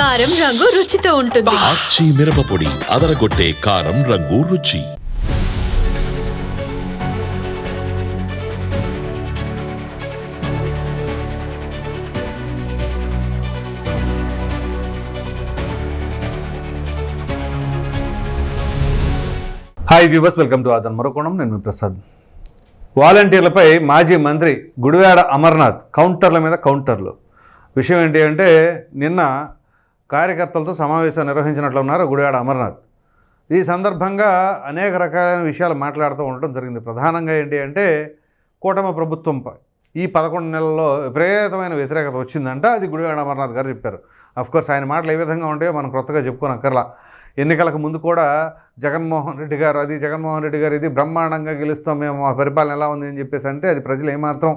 కారం రంగు రుచితో ఉంటుంది. ఆచి మిరపపొడి అదరగొట్టే కారం రంగు రుచి. హాయ్ వ్యూవర్స్ వెల్కమ్ టు ఆదన్ మరొకోణం నేను మీ ప్రసాద్. వాలంటీర్లపై మాజీ మంత్రి గుడివాడ అమర్నాథ్ కౌంటర్ల మీద కౌంటర్లు. విషయం ఏంటి అంటే నిన్న కార్యకర్తలతో సమావేశం నిర్వహించినట్లు ఉన్నారు గుడివాడ అమర్నాథ్. ఈ సందర్భంగా అనేక రకాలైన విషయాలు మాట్లాడుతూ ఉండటం జరిగింది. ప్రధానంగా ఏంటి అంటే కూటమి ప్రభుత్వంపై ఈ పదకొండు నెలల్లో విపరీతమైన వ్యతిరేకత వచ్చిందంట అది గుడివాడ అమర్నాథ్ గారు చెప్పారు. అఫ్కోర్స్ ఆయన మాటలు ఏ విధంగా ఉంటాయో మనం కొత్తగా చెప్పుకోనక్కర్లా. ఎన్నికలకు ముందు కూడా జగన్మోహన్ రెడ్డి గారు అది జగన్మోహన్ రెడ్డి గారు ఇది బ్రహ్మాండంగా గెలుస్తాం మేము మా పరిపాలన ఎలా ఉంది అని చెప్పేసి అంటే అది ప్రజలు ఏమాత్రం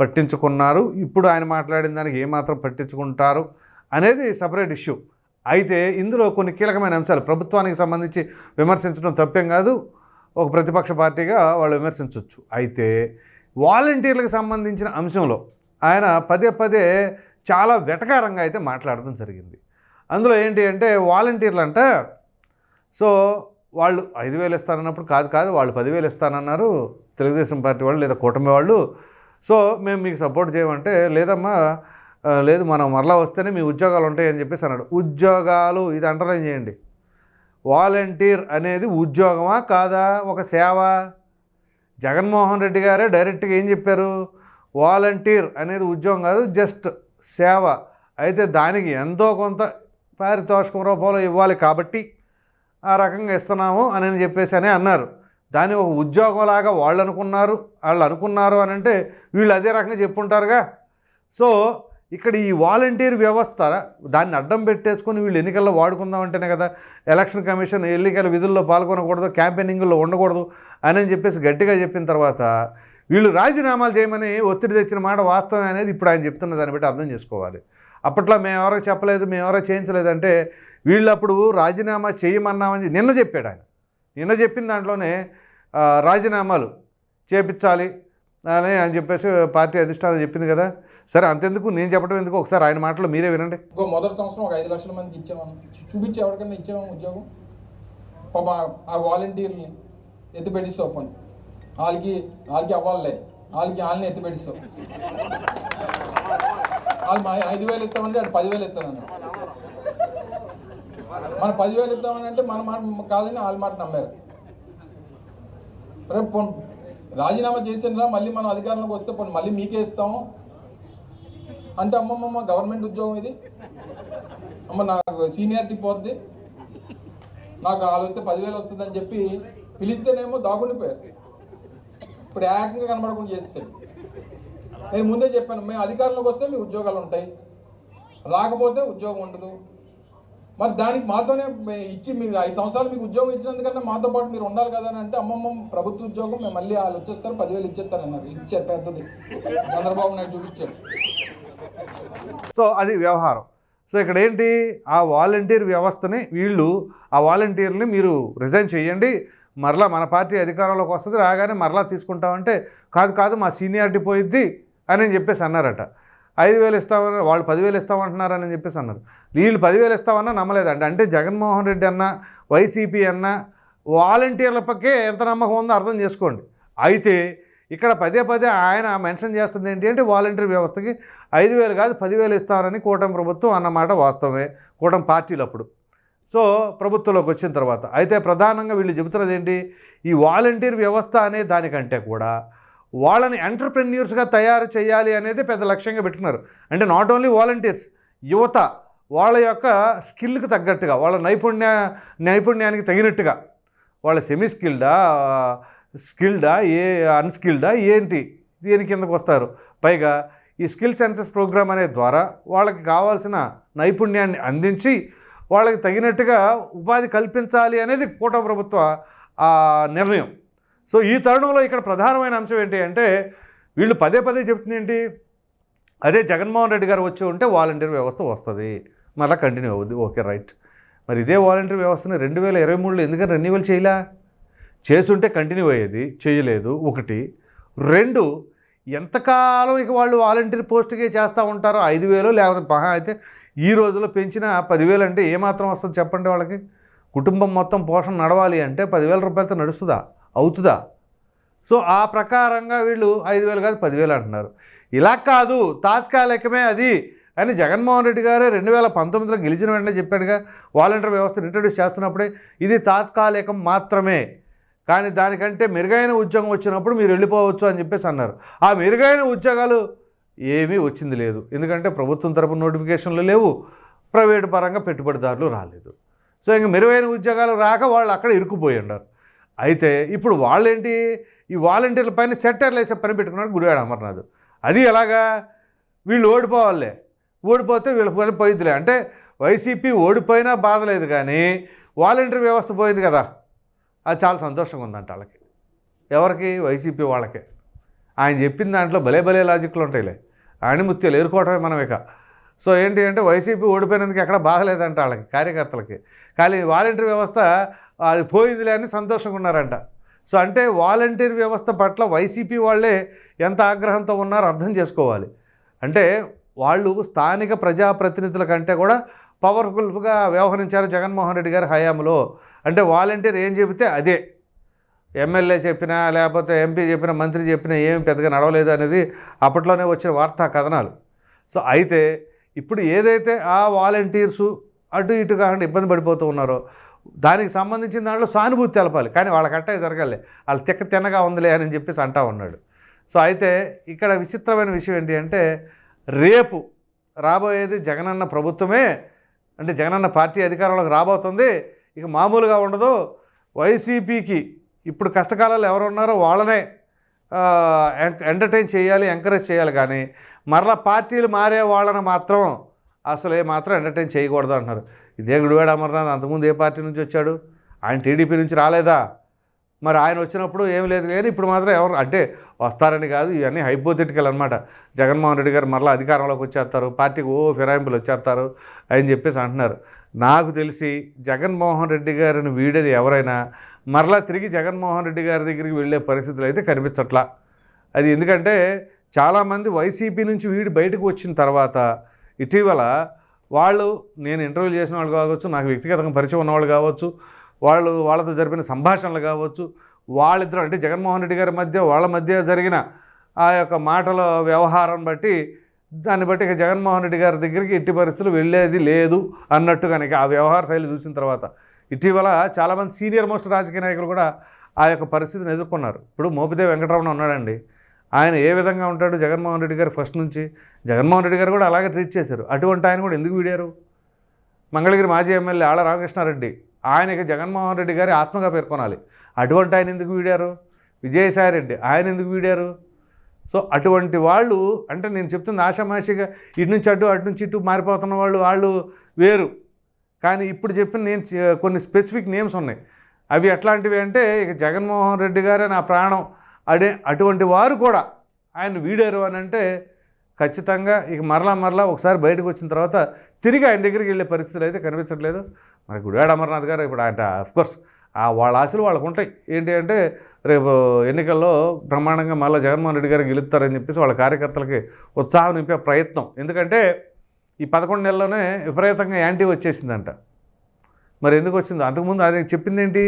పట్టించుకున్నారు. ఇప్పుడు ఆయన మాట్లాడిన దానికి ఏమాత్రం పట్టించుకుంటారు? అనేది సపరేట్ ఇష్యూ అయితే ఇందులో కొన్ని కీలకమైన అంశాలు. ప్రభుత్వానికి సంబంధించి విమర్శించడం తప్పేం కాదు. ఒక ప్రతిపక్ష పార్టీగా వాళ్ళు విమర్శించవచ్చు అయితే వాలంటీర్లకు సంబంధించిన అంశంలో ఆయన పదే పదే చాలా వెటకారంగా అయితే మాట్లాడడం జరిగింది. అందులో ఏంటి అంటే వాలంటీర్లు అంట సో వాళ్ళు ఐదు వేలు ఇస్తానన్నప్పుడు కాదు కాదు వాళ్ళు పదివేలు ఇస్తానన్నారు. తెలుగుదేశం పార్టీ వాళ్ళు లేదా కూటమి వాళ్ళు. సో మేము మీకు సపోర్ట్ చేయమంటే లేదమ్మా లేదు మనం మరలా వస్తేనే మీ ఉద్యోగాలు ఉంటాయని చెప్పేసి అన్నాడు. ఉద్యోగాలు ఇది అండర్లైన్ చేయండి. వాలంటీర్ అనేది ఉద్యోగమా కాదా? ఒక సేవ? జగన్మోహన్ రెడ్డి గారే డైరెక్ట్గా ఏం చెప్పారు? వాలంటీర్ అనేది ఉద్యోగం కాదు జస్ట్ సేవ. అయితే దానికి ఎంతో కొంత పారితోషికం రూపంలో ఇవ్వాలి కాబట్టి ఆ రకంగా ఇస్తున్నాము అని చెప్పేసి అని అన్నారు. దాన్ని ఒక ఉద్యోగంలాగా వాళ్ళు అనుకున్నారు వాళ్ళు అనుకున్నారు అని అంటే వీళ్ళు అదే రకంగా చెప్పుంటారుగా. సో ఇక్కడ ఈ వాలంటీర్ వ్యవస్థ దాన్ని అడ్డం పెట్టేసుకొని వీళ్ళు ఎన్నికల్లో వాడుకుందామంటేనే కదా ఎలక్షన్ కమిషన్ ఎన్నికల విధుల్లో పాల్గొనకూడదు క్యాంపెయినింగ్లో ఉండకూడదు అని చెప్పేసి గట్టిగా చెప్పిన తర్వాత వీళ్ళు రాజీనామాలు చేయమని ఒత్తిడి తెచ్చిన మాట వాస్తవం అనేది ఇప్పుడు ఆయన చెప్తున్న దాన్ని బట్టి అర్థం చేసుకోవాలి. అప్పట్లో మేము ఎవరో చెప్పలేదు మేము ఎవరో చేయించలేదంటే వీళ్ళు అప్పుడు రాజీనామా చేయమన్నామని నిన్న చెప్పాడు ఆయన. నిన్న చెప్పిన దాంట్లోనే రాజీనామాలు చేపించాలి అని అని చెప్పేసి పార్టీ అధిష్టానం చెప్పింది కదా. సరే అంతెందుకు? నేను చెప్పడం ఎందుకు? ఒకసారి ఆయన మాటలు మీరే వినండి. మొదటి సంవత్సరం ఒక ఐదు లక్షల మందికి ఇచ్చామని చూపించి ఎవరికైనా ఇచ్చాము ఉద్యోగం. పాప ఆ- వాలంటీర్ని ఎత్తిపెట్టిస్తావు పని వాళ్ళకి వాళ్ళకి అవ్వాలే వాళ్ళకి వాళ్ళని ఎత్తిపెట్టిస్తావు వాళ్ళు మా ఐదు వేలు ఇస్తామంటే అటు పదివేలు ఇస్తానన్నారు మన పదివేలు ఇస్తామని అంటే మన మాట కాదని వాళ్ళ మాట నమ్మారు. రేపు రాజీనామా చేసినరా మళ్ళీ మనం అధికారంలోకి వస్తే పోనీ మళ్ళీ మీకే ఇస్తాము. అంటే అమ్మమ్మమ్మ గవర్నమెంట్ ఉద్యోగం ఇది. అమ్మ నాకు సీనియారిటీ పోద్ది. నాకు ఆలోచితే పదివేలు వస్తుందని చెప్పి పిలిస్తేనేమో దాగుండిపోయారు. ఇప్పుడు ఏకంగా కనబడకుండా చేస్తాడు నేను ముందే చెప్పాను మేము అధికారంలోకి వస్తే మీ ఉద్యోగాలు ఉంటాయి. రాకపోతే ఉద్యోగం ఉండదు. మరి దానికి మాతోనే ఇచ్చి మీరు ఐదు సంవత్సరాలు మీకు ఉద్యోగం ఇచ్చినందుకన్నా మాతో పాటు మీరు ఉండాలి కదా అని అంటే అమ్మమ్మ ప్రభుత్వ ఉద్యోగం మేము మళ్ళీ వాళ్ళు వచ్చేస్తారు పదివేలు ఇచ్చేస్తారు అన్నారు ఇచ్చారు పెద్దది చంద్రబాబు నాయుడు చూపించాడు. సో అది వ్యవహారం. సో ఇక్కడ ఏంటి? ఆ వాలంటీర్ వ్యవస్థని వీళ్ళు ఆ వాలంటీర్ని మీరు రిజైన్ చేయండి. మరలా మన పార్టీ అధికారంలోకి వస్తుంది రాగానే మరలా తీసుకుంటామంటే కాదు కాదు మా సీనియారిటీ పోయిద్ది అని చెప్పేసి అన్నారట. ఐదు వేలు ఇస్తామని వాళ్ళు పదివేలు ఇస్తామంటున్నారని చెప్పేసి అన్నారు. వీళ్ళు పదివేలు ఇస్తామన్నా నమ్మలేదండి అంటే జగన్మోహన్ రెడ్డి అన్న వైసీపీ అన్న వాలంటీర్లపకే ఎంత నమ్మకం ఉందో అర్థం చేసుకోండి. అయితే ఇక్కడ పదే పదే ఆయన మెన్షన్ చేస్తుంది ఏంటి అంటే వాలంటీర్ వ్యవస్థకి ఐదు వేలు కాదు పదివేలు ఇస్తామని కూటమి ప్రభుత్వం అన్నమాట వాస్తవమే. కూటమి పార్టీలు అప్పుడు. సో ప్రభుత్వంలోకి వచ్చిన తర్వాత. అయితే ప్రధానంగా వీళ్ళు చెబుతున్నది ఏంటి? ఈ వాలంటీర్ వ్యవస్థ అనే దానికంటే కూడా వాళ్ళని ఎంటర్ప్రెన్యూర్స్గా తయారు చేయాలి అనేది పెద్ద లక్ష్యంగా పెట్టుకున్నారు. అంటే నాట్ ఓన్లీ వాలంటీర్స్ యువత వాళ్ళ యొక్క స్కిల్కి తగ్గట్టుగా వాళ్ళ నైపుణ్య నైపుణ్యానికి తగినట్టుగా వాళ్ళ సెమీ స్కిల్డా స్కిల్డా ఏ అన్స్కిల్డా ఏంటి దీని కిందకు వస్తారు? పైగా ఈ స్కిల్ సెన్సెస్ ప్రోగ్రామ్ అనే ద్వారా వాళ్ళకి కావాల్సిన నైపుణ్యాన్ని అందించి వాళ్ళకి తగినట్టుగా ఉపాధి కల్పించాలి అనేది కూటమి ప్రభుత్వ ఆ, నిర్ణయం. సో ఈ తరుణంలో ఇక్కడ ప్రధానమైన అంశం ఏంటి అంటే వీళ్ళు పదే పదే చెప్తుంది ఏంటి? అదే జగన్మోహన్ రెడ్డి గారు వచ్చి ఉంటే వాలంటీర్ వ్యవస్థ వస్తుంది. మళ్ళీ కంటిన్యూ అవుద్ది. Okay right. మరి ఇదే వాలంటీర్ వ్యవస్థని రెండు వేల ఇరవై మూడులో ఎందుకని రెన్యువల్ చేయలే? చేసుంటే కంటిన్యూ అయ్యేది చేయలేదు. ఒకటి. రెండు ఎంతకాలం ఇక వాళ్ళు వాలంటీర్ పోస్ట్కే చేస్తూ ఉంటారో ఐదు వేలు లేకపోతే మహా అయితే ఈ రోజుల్లో పెంచిన పదివేలు అంటే ఏమాత్రం వస్తుంది చెప్పండి వాళ్ళకి? కుటుంబం మొత్తం పోషణ నడవాలి అంటే పదివేల రూపాయలతో నడుస్తుందా? అవుతుందా? సో ఆ ప్రకారంగా వీళ్ళు ఐదు వేలు కాదు పదివేలు అంటున్నారు. ఇలా కాదు తాత్కాలికమే అది అని జగన్మోహన్ రెడ్డి గారే రెండు వేల పంతొమ్మిదిలో గెలిచిన వెంటనే చెప్పాడుగా వాలంటీర్ వ్యవస్థను ఇంట్రడ్యూస్ చేస్తున్నప్పుడే ఇది తాత్కాలికం మాత్రమే. కానీ దానికంటే మెరుగైన ఉద్యోగం వచ్చినప్పుడు మీరు వెళ్ళిపోవచ్చు అని చెప్పేసి అన్నారు. ఆ మెరుగైన ఉద్యోగాలు ఏమీ వచ్చింది లేదు. ఎందుకంటే ప్రభుత్వం తరపు నోటిఫికేషన్లు లేవు ప్రైవేటు పరంగా పెట్టుబడిదారులు రాలేదు. సో ఇంక మెరుగైన ఉద్యోగాలు రాక వాళ్ళు అక్కడ ఇరుక్కుపోయి ఉన్నారు. అయితే ఇప్పుడు వాళ్ళేంటి? ఈ వాలంటీర్ల పైన సెట్టర్లు వేసే పని పెట్టుకున్నాడు గుడివాడ అమర్నాథ్. అది ఎలాగా? వీళ్ళు ఓడిపోవాలే. ఓడిపోతే వీళ్ళ పని పోయిద్దిలే. అంటే వైసీపీ ఓడిపోయినా బాధలేదు కానీ వాలంటీర్ వ్యవస్థ పోయింది కదా. అది చాలా సంతోషంగా ఉందంట వాళ్ళకి. ఎవరికి? వైసీపీ వాళ్ళకే. ఆయన చెప్పిన దాంట్లో భలే భలే లాజిక్లు ఉంటాయిలే. ఆణిముత్యాలు ఎదుర్కోవటమే మనం ఇక. సో ఏంటి అంటే వైసీపీ ఓడిపోయినందుకు ఎక్కడ బాధలేదంట వాళ్ళకి కార్యకర్తలకి. కానీ వాలంటీర్ వ్యవస్థ అది పోయిందిలే అని సంతోషంగా ఉన్నారంట. సో అంటే వాలంటీర్ వ్యవస్థ పట్ల వైసీపీ వాళ్ళే ఎంత ఆగ్రహంతో ఉన్నారో అర్థం చేసుకోవాలి. అంటే వాళ్ళు స్థానిక ప్రజాప్రతినిధుల కంటే కూడా పవర్ఫుల్గా వ్యవహరించారు జగన్మోహన్ రెడ్డి గారి హయాంలో. అంటే వాలంటీర్ ఏం చెబితే అదే. ఎమ్మెల్యే చెప్పినా లేకపోతే ఎంపీ చెప్పినా మంత్రి చెప్పినా ఏమి పెద్దగా నడవలేదు అనేది అప్పట్లోనే వచ్చిన వార్తా కథనాలు. సో అయితే ఇప్పుడు ఏదైతే ఆ వాలంటీర్సు అటు ఇటు కాకుండా ఇబ్బంది పడిపోతూ ఉన్నారో దానికి సంబంధించిన దాంట్లో సానుభూతి తెలపాలి. కానీ వాళ్ళకట్టే జరగాలి. వాళ్ళు తిక్క తిన్నగా ఉందిలే అని చెప్పేసి అంటా ఉన్నాడు. సో అయితే ఇక్కడ విచిత్రమైన విషయం ఏంటి అంటే రేపు రాబోయేది జగనన్న ప్రభుత్వమే. అంటే జగనన్న పార్టీ అధికారంలోకి రాబోతుంది. ఇక మామూలుగా ఉండదు. వైసీపీకి ఇప్పుడు కష్టకాలాలు ఎవరు ఉన్నారో వాళ్ళనే ఎంటర్టైన్ చేయాలి ఎంకరేజ్ చేయాలి. కానీ మరలా పార్టీలు మారే వాళ్ళని మాత్రం అసలు మాత్రం ఎంటర్టైన్ చేయకూడదు అంటున్నారు. ఇదే గుడివాడ అమర్నాథ్ అంతకుముందు ఏ పార్టీ నుంచి వచ్చాడు? ఆయన టీడీపీ నుంచి రాలేదా? మరి ఆయన వచ్చినప్పుడు ఏం లేదు కానీ ఇప్పుడు మాత్రం ఎవరు అంటే వస్తారని కాదు ఇవన్నీ హైపోథెటికల్ అనమాట జగన్మోహన్ రెడ్డి గారు మరలా అధికారంలోకి వచ్చేస్తారు పార్టీకి ఓ ఫిరాయింపులు వచ్చేస్తారు అని చెప్పేసి అంటున్నారు. నాకు తెలిసి జగన్మోహన్ రెడ్డి గారిని వీడని ఎవరైనా మరలా తిరిగి జగన్మోహన్ రెడ్డి గారి దగ్గరికి వెళ్ళే పరిస్థితులు అయితే కనిపించట్లా. అది ఎందుకంటే చాలామంది వైసీపీ నుంచి వీడి బయటకు వచ్చిన తర్వాత ఇటీవల వాళ్ళు నేను ఇంటర్వ్యూ చేసిన వాళ్ళు కావచ్చు నాకు వ్యక్తిగతంగా పరిచయం ఉన్నవాళ్ళు కావచ్చు వాళ్ళు వాళ్ళతో జరిపిన సంభాషణలు కావచ్చు వాళ్ళిద్దరూ అంటే జగన్మోహన్ రెడ్డి గారి మధ్య వాళ్ళ మధ్య జరిగిన ఆ యొక్క మాటల వ్యవహారం బట్టి దాన్ని బట్టి ఇక జగన్మోహన్ రెడ్డి గారి దగ్గరికి ఎట్టి పరిస్థితులు వెళ్ళేది లేదు అన్నట్టు కనుక ఆ వ్యవహార శైలి చూసిన తర్వాత. ఇటీవల చాలామంది సీనియర్ మోస్ట్ రాజకీయ నాయకులు కూడా ఆ యొక్క పరిస్థితిని ఎదుర్కొన్నారు. ఇప్పుడు మోపిదేవి వెంకటరమణ ఉన్నాడండి. ఆయన ఏ విధంగా ఉంటాడు? జగన్మోహన్ రెడ్డి గారు ఫస్ట్ నుంచి. జగన్మోహన్ రెడ్డి గారు కూడా అలాగే ట్రీట్ చేశారు. అటువంటి ఆయన కూడా ఎందుకు వీడారు? మంగళగిరి మాజీ ఎమ్మెల్యే ఆళ్ళ రామకృష్ణారెడ్డి. ఆయనకి జగన్మోహన్ రెడ్డి గారి ఆత్మగా పేర్కొనాలి. అటువంటి ఆయన ఎందుకు వీడారు? విజయసాయి రెడ్డి ఆయన ఎందుకు వీడారు? సో అటువంటి వాళ్ళు అంటే నేను చెప్తుంది ఆషామాషిగా ఇటు నుంచి అటు అటు నుంచి ఇటు మారిపోతున్న వాళ్ళు వాళ్ళు వేరు. కానీ ఇప్పుడు చెప్పిన నేను కొన్ని స్పెసిఫిక్ నేమ్స్ ఉన్నాయి. అవి ఎట్లాంటివి అంటే ఇక జగన్మోహన్ రెడ్డి గారే నా ప్రాణం. అడే అటువంటి వారు కూడా ఆయన వీడారు అని అంటే ఖచ్చితంగా ఇక మరలా మరలా ఒకసారి బయటకు వచ్చిన తర్వాత తిరిగి ఆయన దగ్గరికి వెళ్ళే పరిస్థితులు అయితే కనిపించట్లేదు. మరి గుడివాడ అమర్నాథ్ గారు ఇప్పుడు ఆయన అఫ్కోర్స్ ఆ వాళ్ళ ఆశలు వాళ్ళకు ఉంటాయి. ఏంటి అంటే రేపు ఎన్నికల్లో బ్రహ్మాండంగా మళ్ళీ జగన్మోహన్ రెడ్డి గారు గెలుస్తారని చెప్పేసి వాళ్ళ కార్యకర్తలకి ఉత్సాహం నింపే ప్రయత్నం. ఎందుకంటే ఈ పదకొండు నెలలోనే విపరీతంగా యాంటీ వచ్చేసిందంట. మరి ఎందుకు వచ్చిందో? అంతకుముందు అది చెప్పింది ఏంటి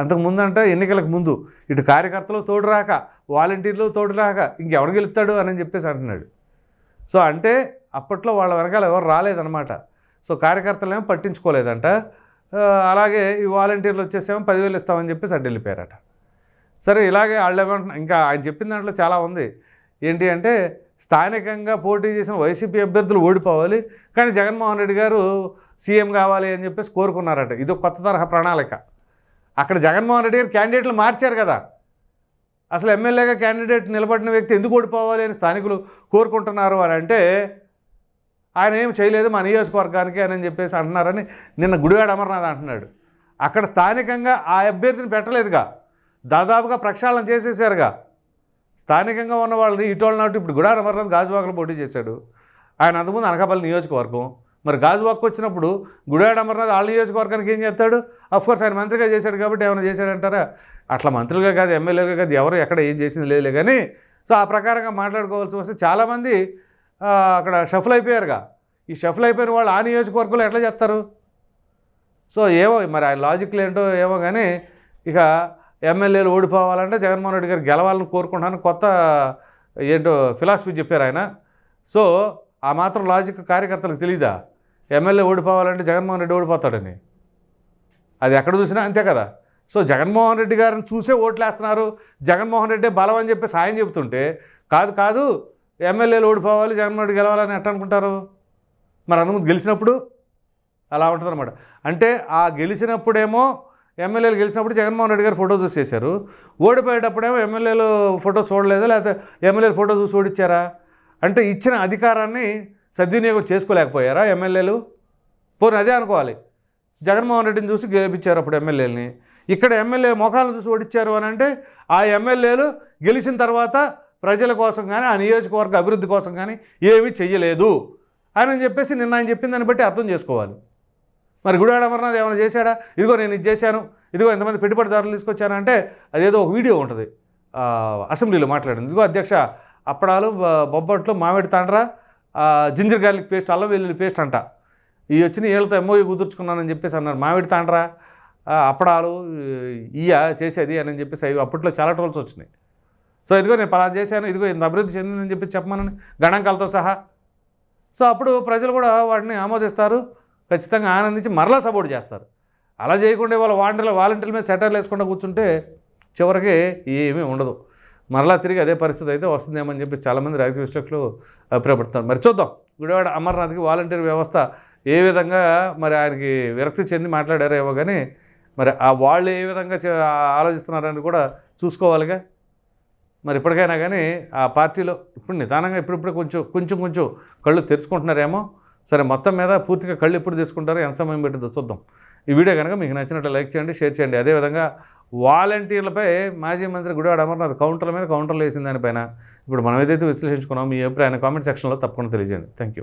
అంతకుముందు అంట ఎన్నికలకు ముందు ఇటు కార్యకర్తలు తోడు రాక వాలంటీర్లు తోడు రాక ఇంకెవడు గెలుస్తాడు అని చెప్పేసి అంటున్నాడు. సో అంటే అప్పట్లో వాళ్ళ వెనకాల ఎవరు రాలేదన్నమాట. సో కార్యకర్తలేమో పట్టించుకోలేదంట. అలాగే ఈ వాలంటీర్లు వచ్చేసేమో పదివేలు ఇస్తామని చెప్పేసి అడ్డు వెళ్ళిపోయారట. సరే ఇలాగే వాళ్ళు ఏమంటున్నా ఇంకా ఆయన చెప్పిన దాంట్లో చాలా ఉంది. ఏంటి అంటే స్థానికంగా పోటీ చేసిన వైసీపీ అభ్యర్థులు ఓడిపోవాలి. కానీ జగన్మోహన్ రెడ్డి గారు సీఎం కావాలి అని చెప్పేసి కోరుకున్నారట. ఇది కొత్త తరహా ప్రణాళిక. అక్కడ జగన్మోహన్ రెడ్డి గారు క్యాండిడేట్లు మార్చారు కదా. అసలు ఎమ్మెల్యేగా క్యాండిడేట్ నిలబడిన వ్యక్తి ఎందుకు ఓడిపోవాలి అని స్థానికులు కోరుకుంటున్నారు అని అంటే ఆయన ఏం చేయలేదు మా నియోజకవర్గానికి అని చెప్పేసి అంటున్నారని నిన్న గుడివాడ అమర్నాథ్ అంటున్నాడు. అక్కడ స్థానికంగా ఆ అభ్యర్థిని పెట్టలేదుగా. దాదాపుగా ప్రక్షాళన చేసేసారుగా. స్థానికంగా ఉన్న వాళ్ళని ఇటోళ్ళ నాటు ఇప్పుడు గుడార అమర్నాథ్ గాజువాకలో పోటీ చేశాడు. ఆయన అంతకుముందు అనకాపల్లి నియోజకవర్గం. మరి గాజువాక్ వచ్చినప్పుడు గుడివాడ అమర్నాథ్ ఆళ్ళ నియోజకవర్గానికి ఏం చేస్తాడు? అఫ్కోర్స్ ఆయన మంత్రిగా చేశాడు కాబట్టి ఏమైనా చేశాడంటారా అట్లా మంత్రులుగా కాదు ఎమ్మెల్యేగా కాదు ఎవరు ఎక్కడ ఏం చేసింది లేదులే కానీ సో ఆ ప్రకారంగా మాట్లాడుకోవాల్సి వస్తే చాలామంది అక్కడ షఫల్ అయిపోయారుగా. ఈ షఫల్ అయిపోయిన వాళ్ళు ఆ నియోజకవర్గంలో ఎట్లా చేస్తారు? సో ఏమో మరి ఆ లాజిక్లు ఏంటో ఏమో కానీ ఇక ఎమ్మెల్యేలు ఓడిపోవాలంటే జగన్మోహన్ రెడ్డి గారు గెలవాలని కోరుకుంటాను కొత్త ఏంటో ఫిలాసఫీ చెప్పారు ఆయన. సో ఆ మాత్రం లాజిక్ కార్యకర్తలకు తెలీదా? ఎమ్మెల్యే ఓడిపోవాలంటే జగన్మోహన్ రెడ్డి ఓడిపోతాడని. అది ఎక్కడ చూసినా అంతే కదా. సో జగన్మోహన్ రెడ్డి గారిని చూసే ఓట్లు వేస్తున్నారు జగన్మోహన్ రెడ్డి బలం అని చెప్పి సాయం చెబుతుంటే కాదు కాదు ఎమ్మెల్యేలు ఓడిపోవాలి జగన్మోహన్ రెడ్డి గెలవాలని ఎట్ట అనుకుంటారు? మరి అందుముందు గెలిచినప్పుడు అలా ఉంటుందన్నమాట. అంటే ఆ గెలిచినప్పుడేమో ఎమ్మెల్యేలు గెలిచినప్పుడు జగన్మోహన్ రెడ్డి గారు ఫోటో చూసి చేశారు. ఓడిపోయేటప్పుడేమో ఎమ్మెల్యేలు ఫోటో చూడలేదు? లేకపోతే ఎమ్మెల్యేలు ఫోటో చూసి ఓడిచ్చారా? అంటే ఇచ్చిన అధికారాన్ని సద్వినియోగం చేసుకోలేకపోయారా ఎమ్మెల్యేలు? పోనీ అదే అనుకోవాలి. జగన్మోహన్ రెడ్డిని చూసి గెలిపించారు అప్పుడు ఎమ్మెల్యేలని. ఇక్కడ ఎమ్మెల్యే ముఖాలను చూసి ఓడిచ్చారు అని అంటే ఆ ఎమ్మెల్యేలు గెలిచిన తర్వాత ప్రజల కోసం కానీ ఆ నియోజకవర్గ అభివృద్ధి కోసం కానీ ఏమీ చెయ్యలేదు. అని చెప్పేసి నిన్న ఆయన చెప్పిన దాన్ని బట్టి అర్థం చేసుకోవాలి. మరి గుడివాడ అమర్నాథ్ ఏమైనా చేశాడా? ఇదిగో నేను ఇది చేశాను. ఇదిగో ఎంతమంది పెట్టుబడిదారులు తీసుకొచ్చానంటే అదేదో ఒక వీడియో ఉంటుంది. అసెంబ్లీలో మాట్లాడింది. ఇదిగో అధ్యక్ష అప్పడాలు బొబ్బట్లు మామిడి తండ్రా జింజర్ గార్లిక్ పేస్ట్ అల్లం వెల్లుల్లి పేస్ట్ అంట. ఇవి వచ్చిన వీళ్ళతో ఎంఓఈ కుదుర్చుకున్నానని చెప్పేసి అన్నారు. మామిడి తాండ్ర అప్పడాలు ఇయ్య చేసేది అని చెప్పేసి అవి అప్పట్లో చాలా ట్రోల్స్ వచ్చినాయి. సో ఇదిగో నేను పలానా చేశాను ఇదిగో ఇంత అభివృద్ధి చెందిందని చెప్పి చెప్పమనని గణాంకాలతో సహా. సో అప్పుడు ప్రజలు కూడా వాటిని ఆమోదిస్తారు. ఖచ్చితంగా ఆనందించి మరలా సపోర్ట్ చేస్తారు. అలా చేయకుండా వాళ్ళ వాలంటీర్ల వాలంటీర్ల మీద సెటర్లు వేసుకుండా కూర్చుంటే చివరికి ఏమీ ఉండదు. మరలా తిరిగి అదే పరిస్థితి అయితే వస్తుందేమని చెప్పి చాలామంది రాజకీయ విశ్లేషకులు అభిప్రాయపడుతున్నారు. మరి చూద్దాం. గుడివాడ అమర్నాథ్కి వాలంటీర్ వ్యవస్థ ఏ విధంగా మరి ఆయనకి విరక్తి చెంది మాట్లాడారేమో కానీ మరి ఆ వాళ్ళు ఏ విధంగా ఆలోచిస్తున్నారని కూడా చూసుకోవాలిగా. మరి ఇప్పటికైనా కానీ ఆ పార్టీలో ఇప్పుడు నిదానంగా ఇప్పుడిప్పుడు కొంచెం కొంచెం కొంచెం కళ్ళు తెరుచుకుంటున్నారేమో. సరే మొత్తం మీద పూర్తిగా కళ్ళు ఎప్పుడు తెరుచుకుంటారో ఎంత సమయం పెట్టిందో చూద్దాం. ఈ వీడియో కనుక మీకు నచ్చినట్లు లైక్ చేయండి షేర్ చేయండి. అదేవిధంగా వాలంటీర్లపై మాజీ మంత్రి గుడివాడ అమర్నాథ్ కౌంటర్ల మీద కౌంటర్లు వేసిన దానిపైన. ఇప్పుడు మనం ఏదైతే విశ్లేషించుకున్నామో మీ అభిప్రాయాన్ని కామెంట్ సెక్షన్లో తప్పకుండా తెలియజేయండి. Thank you